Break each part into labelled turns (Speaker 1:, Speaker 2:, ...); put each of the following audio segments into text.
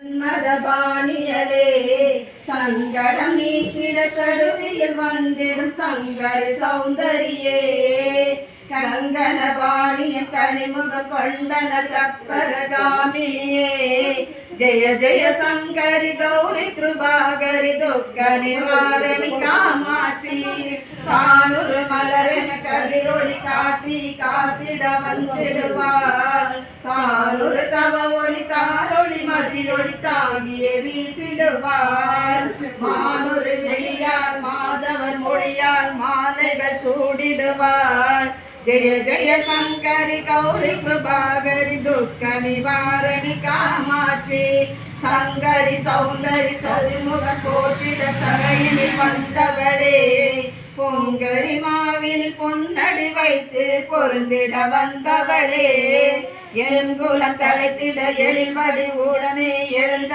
Speaker 1: மதபாணியலே சங்கடம் நீக்கிட சடுதியில் வந்திடும் சங்கர சௌந்தரியே. கங்கணபாணிய கனிமுக கொண்டன கற்பகாமினியே ஜெய ஜெய சங்கரி கௌரி கிருபாகரி துக்க நிவாரணி காமாட்சி. காணுரு மலரென கதிரொளி காட்டி காத்திட வந்திடுவார். காணுரு தவ ஒளி தாரொளி மதியொளி வீசிடுவார். மானுரு வெளியால் மாதவர் மொழியால் மாலைகள் சூடிடுவார். ஜெய ஜெய சங்கரி கௌரி கிருபாகரி துக்க நிவாரணி காமாட்சி. சங்கரி சௌந்தரி சல்முக போற்றிட சகையில் வந்தவளே. பொங்கரி மாவில் பொன்னடி வைத்து பொருந்திட வந்தவளே. என் குலம் தழைத்திட எழில்மடி ஊட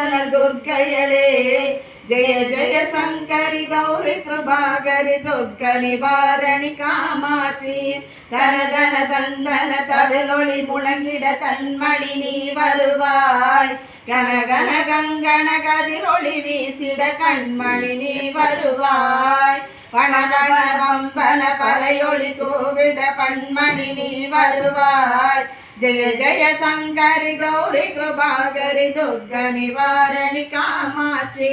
Speaker 1: எழுந்தனல் துர்க்கையளே ஜெய ஜெய சங்கரி கௌரி பிரபாகரி துர்க்க நிவாரணி காமாட்சி தன தன தந்தன தவிலொளி முழங்கிட தன்மடி நீ வருவாய் கன கங்கண கதிரொளி வீசிட கண்மணி நீ வருவாய் பணபண வம்பன பறையொளி தூவிட பண்மணி நீ வருவாய் ஜெய ஜெய சங்கரி கௌரி கிருபாகரி துர்க நிவாரணி காமாட்சி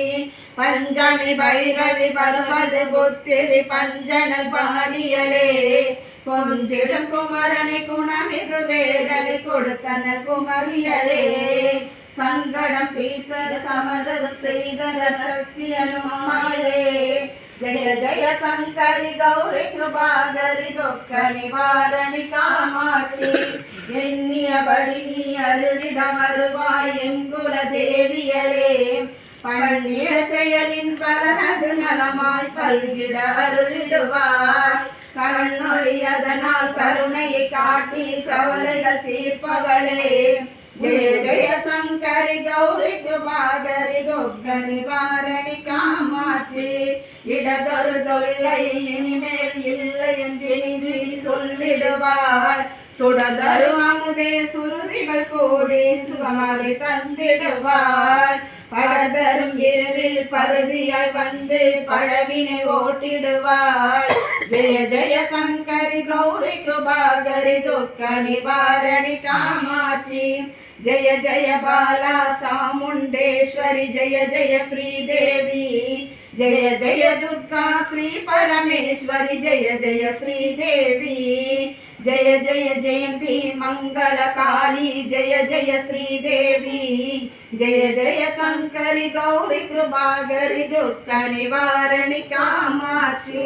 Speaker 1: பஞ்சமி பைரவி பருவது புத்திரி பஞ்சனல் பாடியலே கொஞ்சிடும் குமரனை குணமிகு வேலனை கொடுத்தன குமரியலே சங்கடம் தீர்த்த சமதம் செய்தன சக்தி அனுமாயே ஜய ஜய சங்கரி கௌரி கிருபாகரி துக்க நிவாரணி காமாட்சி எண்ணியபடி நீ அருளிடம் அருவாய் எங்குல தேவியலே பண்ணிய செயலின் பலனது நலமாய் பல்கிட அருளிடுவாய். கண்ணொழி அதனால் கருணையை காட்டி கவலைகள் தீர்ப்பவளே. ஜெய ஜெய சங்கரி கௌரி கிருபாகரி துக்க நிவாரணி காமாட்சி. இடதொரு தொல்லை இனிமேல் இல்லை என்று நீ சொல்லிடுவாய். சுடதரு அமுதே சுருதிகள் கூறி சுகமாலை தந்திடுவார். படதரும் இருளில் பருதியாய் வந்து பழவினை ஓட்டிடுவாய் ஜெய ஜெய சங்கரி கௌரி கிருபாகரி துக்க நிவாரணி காமாட்சி. ஜெய ஜெய பாலா சாமுண்டேஸ்வரி ஜெய ஜெய ஸ்ரீதேவி. ஜெய ஜெய துர்கா ஸ்ரீ பரமேஸ்வரி ஜெய ஜெய ஸ்ரீதேவி. ஜெய ஜெய ஜெயந்தி மங்கள காளி ஜெய ஜெய ஸ்ரீதேவி ஜெய ஜெய சங்கரி கௌரி கிருபாகரி துக்க நிவாரணி காமாட்சி